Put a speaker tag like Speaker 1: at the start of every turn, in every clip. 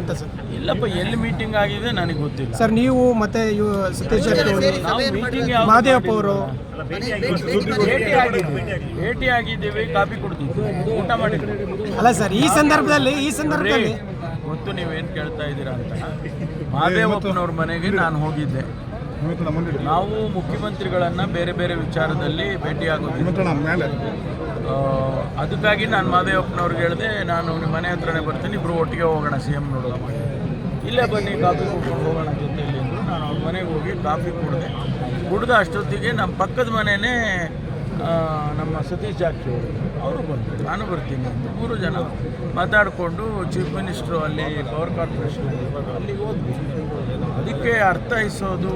Speaker 1: ಅಂತ ಸರ್?
Speaker 2: ಇಲ್ಲಪ್ಪ ಎಲ್ಲಿ ಮೀಟಿಂಗ್ ಆಗಿದೆ ನನಗೆ ಗೊತ್ತಿಲ್ಲ.
Speaker 1: ಸರ್ ನೀವು ಮತ್ತೆ ಇವ್ ಸತೀಶ್ ಅವರು
Speaker 2: ನಾವು ಮೀಟಿಂಗ್
Speaker 1: ಮಹದೇವಪ್ಪ ಅವರು.
Speaker 2: ಭೇಟಿ ಆಗಿದ್ದೀವಿ ಭೇಟಿ ಆಗಿದ್ದೀವಿ ಕಾಫಿ ಕೊಡ್ತೀವಿ. ಊಟ ಮಾಡಿದ್ರು
Speaker 1: ಅಲ್ಲ ಸರ್ ಈ ಸಂದರ್ಭದಲ್ಲಿ ಈ ಸಂದರ್ಭದಲ್ಲಿ
Speaker 2: ಗೊತ್ತು ಏನು ಕೇಳ್ತಾ ಇದ್ದೀರಾ ಅಂತ. ಮಹಾದೇವಪ್ಪನವ್ರ ಮನೆಗೆ ನಾನು ಹೋಗಿದ್ದೆ. ನಾವು ಮುಖ್ಯಮಂತ್ರಿಗಳನ್ನ ಬೇರೆ ಬೇರೆ ವಿಚಾರದಲ್ಲಿ ಭೇಟಿಯಾಗೋದು ಅದಕ್ಕಾಗಿ ನಾನು ಮಾದೇವಪ್ಪನವ್ರಿಗೆ ಹೇಳಿದೆ, ನಾನು ನಿಮ್ಮ ಮನೆ ಹತ್ರನೇ ಬರ್ತೀನಿ ಇಬ್ಬರು ಒಟ್ಟಿಗೆ ಹೋಗೋಣ ಸಿ ಎಂ ನೋಡೋಣ ಇಲ್ಲೇ ಬನ್ನಿ, ಕಾಫಿ ಕುಡ್ಕೊಂಡು ಹೋಗೋಣ ಜೊತೆಯಲ್ಲಿ ನಾನು ಅವ್ರ ಮನೆಗೆ ಹೋಗಿ ಕಾಫಿ ಕುಡಿದೆ. ಕುಡ್ದ ಅಷ್ಟೊತ್ತಿಗೆ ನಮ್ಮ ಪಕ್ಕದ ಮನೆಯೇ ನಮ್ಮ ಸತೀಶ್ ಜಾರಕಿಹೊಳಿ. ಅವರು ಬಂದರು. ನಾನು ಬರ್ತೀನಿ ಅಂತ ಮೂರು ಜನ ಮಾತಾಡಿಕೊಂಡು ಚೀಫ್ ಮಿನಿಸ್ಟ್ರು ಅಲ್ಲಿ ಪವರ್ ಕಾರ್ಪೊರೇಷನ್ ಅಲ್ಲಿ ಹೋದ್ವಿ. ಅದಕ್ಕೆ ಅರ್ಥೈಸೋದು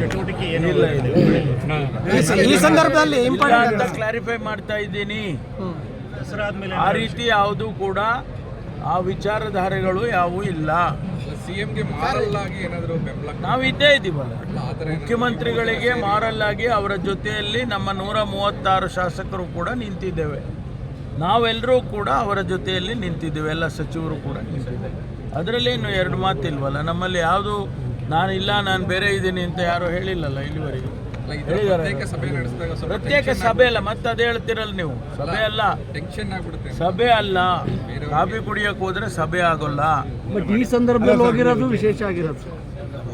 Speaker 2: ಚಟುವಟಿಕೆ ಏನಿಲ್ಲ
Speaker 1: ಈ- ಸಂದರ್ಭದಲ್ಲಿ
Speaker 2: ಕ್ಲಾರಿಫೈ ಮಾಡ್ತಾ ಇದ್ದೀನಿ. ಆ ರೀತಿ ಯಾವುದು ಕೂಡ ಆ ವಿಚಾರಧಾರೆಗಳು ಯಾವೂ ಇಲ್ಲ.
Speaker 3: ಸಿಎಂಗೆ ಮಾರಲ್ ಆಗಿ ಏನಾದರೂ ಬೆಂಬಲ
Speaker 2: ನಾವು ಇದ್ದೇ ಇದ್ದೀವಲ್ಲ ಮುಖ್ಯಮಂತ್ರಿಗಳಿಗೆ ಮಾರಲ್ ಆಗಿ ಅವರ ಜೊತೆಯಲ್ಲಿ ನಮ್ಮ ನೂರ ಮೂವತ್ತಾರು ಶಾಸಕರು ಕೂಡ ನಿಂತಿದ್ದೇವೆ. ನಾವೆಲ್ಲರೂ ಕೂಡ ಅವರ ಜೊತೆಯಲ್ಲಿ ನಿಂತಿದ್ದೀವಿ ಎಲ್ಲ ಸಚಿವರು ಕೂಡ ನಿಂತಿದ್ದೇವೆ ಅದರಲ್ಲೇನು ಎರಡು ಮಾತಿಲ್ವಲ್ಲ? ನಮ್ಮಲ್ಲಿ ಯಾವುದು ಇಲ್ಲ ನಾನು ಬೇರೆ ಇದ್ದೀನಿ ಅಂತ ಯಾರು ಹೇಳಿಲ್ಲಲ್ಲ ಇಲ್ಲಿವರೆಗೆ?
Speaker 3: ಪ್ರತ್ಯೇಕ ಸಭೆ ನಡೆಸಿದಾಗ
Speaker 2: ಸಭೆ ಅಲ್ಲ ಮತ್ತೆ ಅದೇ ಹೇಳ್ತಿರಲ್ಲ ನೀವು. ಸಭೆ ಅಲ್ಲ.
Speaker 3: ಟೆನ್ಷನ್ ಆಗ್ಬಿಡುತ್ತೆ.
Speaker 2: ಸಭೆ ಅಲ್ಲ. ಕಾಫಿ ಕುಡಿಯಕ್ಕೆ ಹೋದ್ರೆ ಸಭೆ ಆಗೋಲ್ಲ.
Speaker 4: ಬಟ್ ಈ ಸಂದರ್ಭದಲ್ಲಿ ಹೋಗಿರೋದು ವಿಶೇಷ ಆಗಿರೋದು.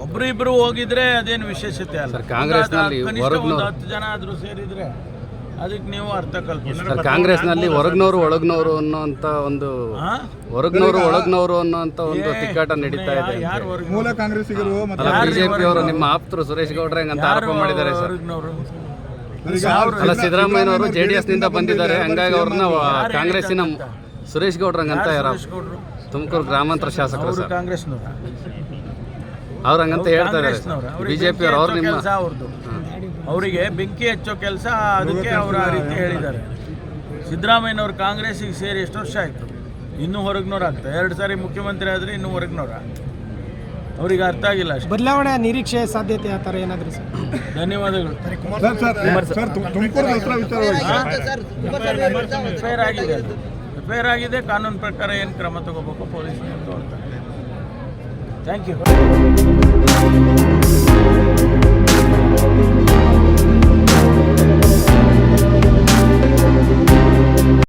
Speaker 2: ಒಬ್ರು ಇಬ್ರು ಹೋಗಿದ್ರೆ ಅದೇನು ವಿಶೇಷತೆ ಅಲ್ಲ?
Speaker 5: ಕಾಂಗ್ರೆಸ್ನಲ್ಲಿ
Speaker 2: ಒಂದು ಕನಿಷ್ಠ ಒಂದು ಹತ್ತು ಜನ ಆದ್ರೂ ಸೇರಿದ್ರೆ ಅದಕ್ಕೆ ನೀವು ಅರ್ಥ
Speaker 5: ಕಲ್ಪಿಸಿ ಕಾಂಗ್ರೆಸ್ನಲ್ಲಿ ಹೊರಗ್ನವರು ಒಳಗ್ನವರು ಅನ್ನುವಂತ ಒಂದು? ಹೊರಗ್ನವರು ಒಳಗ್ನವರು ಅನ್ನೋಂಥ ಒಂದು ತಿಕ್ಕಾಟ ನಡೀತಾ ಇದೆ
Speaker 6: ಮೂಲ ಕಾಂಗ್ರೆಸ್ಸಿಗರು
Speaker 5: ಬಿಜೆಪಿ ಅವರು ನಿಮ್ಮ ಆಪ್ತರು ಸುರೇಶ್ ಗೌಡ್ರೆ ಅಂತ ಆರೋಪ ಮಾಡಿದ್ದಾರೆ ಸರ್? ಅಲ್ಲ ಸಿದ್ದರಾಮಯ್ಯನವರು ಜೆ ಡಿ ಎಸ್ನಿಂದ ಬಂದಿದ್ದಾರೆ. ಹಂಗಾಗಿ ಅವ್ರನ್ನ ಕಾಂಗ್ರೆಸ್ಸಿನ? ಸುರೇಶ್ ಗೌಡ್ರಂಗಂತ
Speaker 2: ಯಾರು?
Speaker 5: ತುಮಕೂರು ಗ್ರಾಮಾಂತರ ಶಾಸಕರು
Speaker 2: ಅವರು
Speaker 5: ಸರ್.
Speaker 2: ಕಾಂಗ್ರೆಸ್ನವ್ರ.
Speaker 5: ಹಂಗಂತ ಹೇಳ್ತಾ ಇದ್ದಾರೆ ಬಿಜೆಪಿ ಅವರು ಅವ್ರು ನಿಮ್ಮ
Speaker 2: ಅವರಿಗೆ ಬೆಂಕಿ ಹಚ್ಚೋ ಕೆಲಸ ಅದಕ್ಕೆ ಅವರ ಆ ರೀತಿ ಹೇಳಿದ್ದಾರೆ. ಸಿದ್ದರಾಮಯ್ಯನವರು ಕಾಂಗ್ರೆಸ್ಸಿಗೆ ಸೇರಿ ಎಷ್ಟು ವರ್ಷ ಆಯಿತು ಇನ್ನೂ ಹೊರಗ್ನವ್ರು ಆಗ್ತಾರೆ ಎರಡು ಸಾರಿ ಮುಖ್ಯಮಂತ್ರಿ ಆದರೆ ಇನ್ನೂ ಹೊರಗ್ನವ್ರ ಅವರಿಗೆ ಅರ್ಥ ಆಗಿಲ್ಲ ಅಷ್ಟೇ.
Speaker 1: ಬದಲಾವಣೆ ನಿರೀಕ್ಷೆ ಸಾಧ್ಯತೆ ಆ ಥರ ಏನಾದರೂ ಸರ್?
Speaker 2: ಧನ್ಯವಾದಗಳು. ಐ ಆಗಿದೆ. ರಿಪೇರ್ ಆಗಿದೆ ಕಾನೂನು ಪ್ರಕಾರ ಏನು ಕ್ರಮ ತಗೋಬೇಕು ಪೊಲೀಸ್ ಅಂತ. Thank you